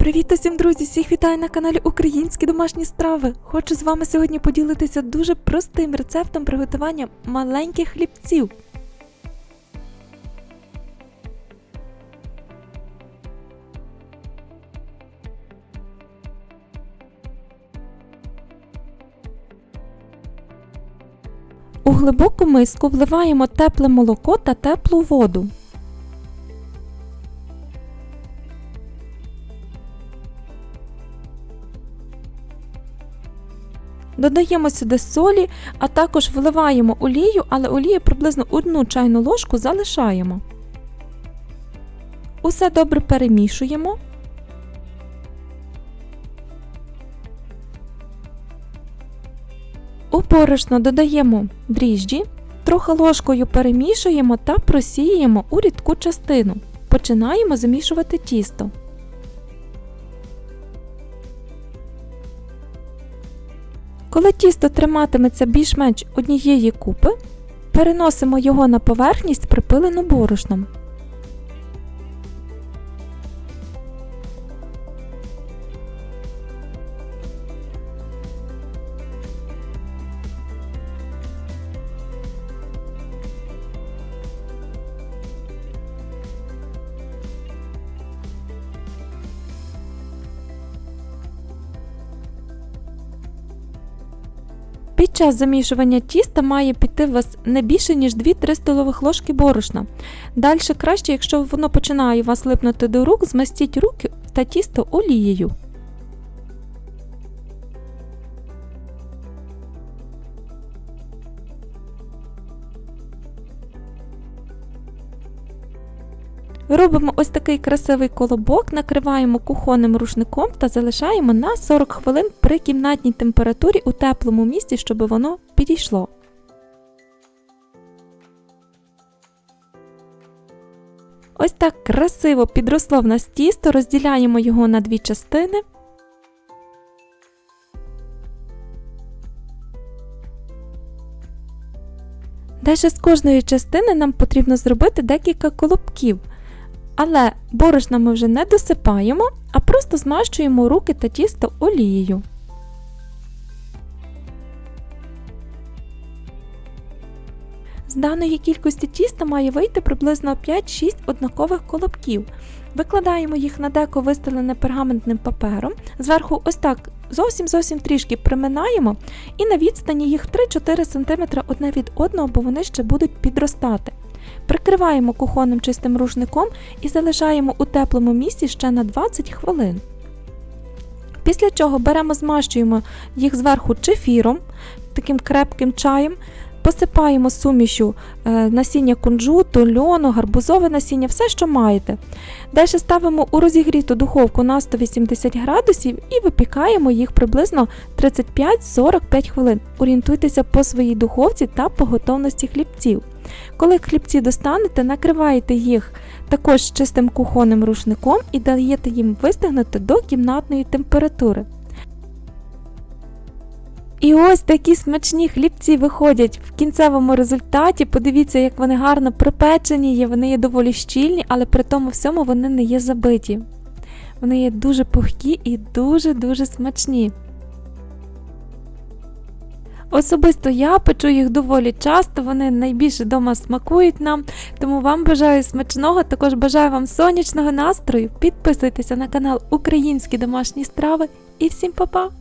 Привіт усім, друзі! Всіх вітаю на каналі Українські домашні страви. Хочу з вами сьогодні поділитися дуже простим рецептом приготування маленьких хлібців. У глибоку миску вливаємо тепле молоко та теплу воду. Додаємо сюди солі, а також вливаємо олію, але олії приблизно одну чайну ложку залишаємо. Усе добре перемішуємо. У борошно додаємо дріжджі, трохи ложкою перемішуємо та просіємо у рідку частину. Починаємо замішувати тісто. Коли тісто триматиметься більш-менш однієї купи, переносимо його на поверхність припилену борошном. Під час замішування тіста має піти у вас не більше, ніж 2-3 столових ложки борошна. Далі краще, якщо воно починає у вас липнути до рук, змастіть руки та тісто олією. Робимо ось такий красивий колобок, накриваємо кухонним рушником та залишаємо на 40 хвилин при кімнатній температурі у теплому місці, щоб воно підійшло. Ось так красиво підросло в нас тісто, розділяємо його на дві частини. Далі з кожної частини нам потрібно зробити декілька колобків. Але борошна ми вже не досипаємо, а просто змащуємо руки та тісто олією. З даної кількості тіста має вийти приблизно 5-6 однакових колобків. Викладаємо їх на деко вистелене пергаментним папером, зверху ось так зовсім-зовсім трішки приминаємо і на відстані їх 3-4 см одне від одного, бо вони ще будуть підростати. Прикриваємо кухонним чистим рушником і залишаємо у теплому місці ще на 20 хвилин. Після чого беремо, змащуємо їх зверху чефіром, таким крепким чаєм, посипаємо сумішю е, насіння кунжуту, льону, гарбузове насіння, все, що маєте. Далі ставимо у розігріту духовку на 180 градусів і випікаємо їх приблизно 35-45 хвилин. Орієнтуйтеся по своїй духовці та по готовності хлібців. Коли хлібці достанете, накриваєте їх також чистим кухонним рушником і даєте їм вистигнути до кімнатної температури. І ось такі смачні хлібці виходять в кінцевому результаті. Подивіться, як вони гарно припечені є, вони є доволі щільні, але при тому всьому вони не є забиті. Вони є дуже пухкі і дуже-дуже смачні. Особисто я печу їх доволі часто, вони найбільше вдома смакують нам, тому вам бажаю смачного, також бажаю вам сонячного настрою. Підписуйтеся на канал Українські домашні страви і всім па-па!